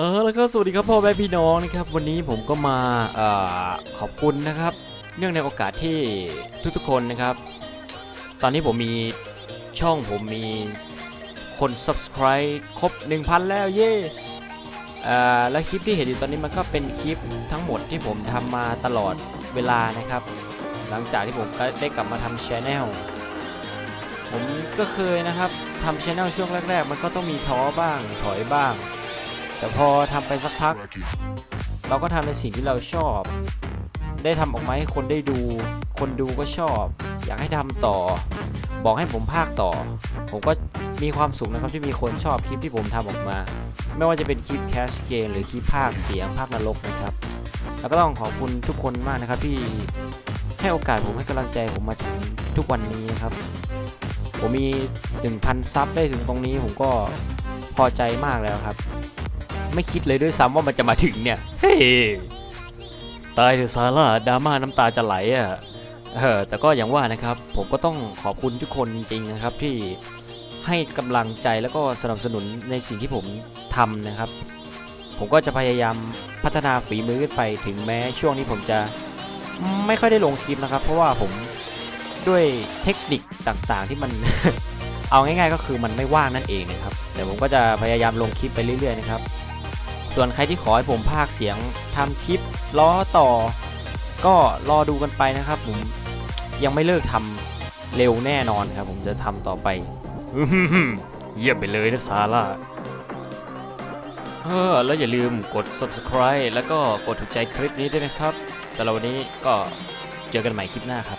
เออแล้วก็สวัสดีครับพ่อแม่พี่น้องนะครับ วันนี้ผมก็มาออขอบคุณนะครับ เนื่องในโอกาสที่ทุกๆคนนะครับ ตอนนี้ผมมีช่องผมมีคน subscribe ครบ 1,000 แล้วเย่และคลิปที่เห็นอยู่ตอนนี้มันก็เป็นคลิปทั้งหมดที่ผมทำมาตลอดเวลานะครับ หลังจากที่ผมได้กลับมาทำช anel ผมก็เคยนะครับทำช anel ช่วงแรก ๆ มันก็ต้องมีท้อบ้างถอยบ้าง แต่พอทำไปสักพัก เราก็ทำในสิ่งที่เราชอบ ได้ทำออกมาให้คนได้ดู คนดูก็ชอบ อยากให้ทำต่อ บอกให้ผมภาคต่อ ผมก็มีความสุขนะครับที่มีคนชอบคลิปที่ผมทำออกมา ไม่ว่าจะเป็นคลิปแคสเกมหรือคลิปภาคเสียงภาคนรกนะครับ แล้วก็ต้องขอบคุณทุกคนมากนะครับที่ให้โอกาสผมให้กำลังใจผมมาถึงทุกวันนี้นะครับ ผมมี 1,000 ซับได้ถึงตรงนี้ผมก็พอใจมากแล้วครับ ไม่คิดเลยด้วยซ้ำว่ามันจะมาถึงเนี่ย เฮ้ตายเถอะซาร่าดราม่าน้ำตาจะไหลอะเออแต่ก็อย่างว่านะครับ ผมก็ต้องขอบคุณทุกคนจริงๆนะครับที่ให้กำลังใจแล้วก็สนับสนุนในสิ่งที่ผมทำนะครับ ผมก็จะพยายามพัฒนาฝีมือขึ้นไปถึงแม้ช่วงนี้ผมจะไม่ค่อยได้ลงคลิปนะครับ เพราะว่าผมด้วยเทคนิคต่างๆ ที่มันเอาง่าย ๆ ก็คือมันไม่ว่างนั่นเองนะครับ แต่ผมก็จะพยายามลงคลิปไปเรื่อยๆนะครับ ส่วนใครที่ขอให้ผมภาคเสียงทำคลิปล้อต่อ ก็รอดูกันไปนะครับผมยังไม่เลิกทำเร็วแน่นอนครับ ผมจะทำต่อไปเยี่ยมไปเลยนะซาร่าเออแล้วอย่าลืมกด subscribe แล้วก็กดถูกใจคลิปนี้ด้วยนะครับสำหรับวันนี้ก็เจอกันใหม่คลิปหน้าครับ